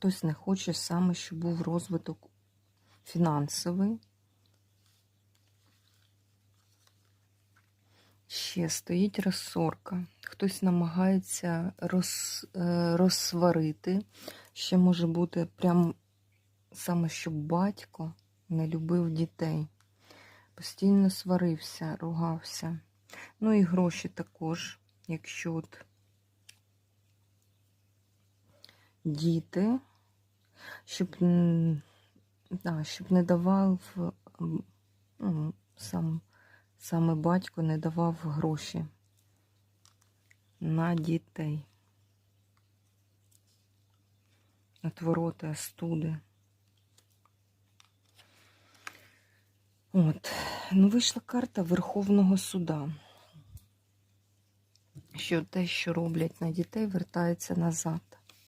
хтось не хоче саме, щоб був розвиток фінансовий. Ще стоїть розсорка. Хтось намагається роз, е, розсварити. Ще може бути прям саме, щоб батько не любив дітей. Постійно сварився, ругався. Ну і гроші також, якщо от діти, щоб, да, щоб не давав ну, сам, саме батько не давав гроші на дітей. Отвороти, остуди. От, ну вийшла карта Верховного суда. Що те, що роблять на дітей, вертається назад.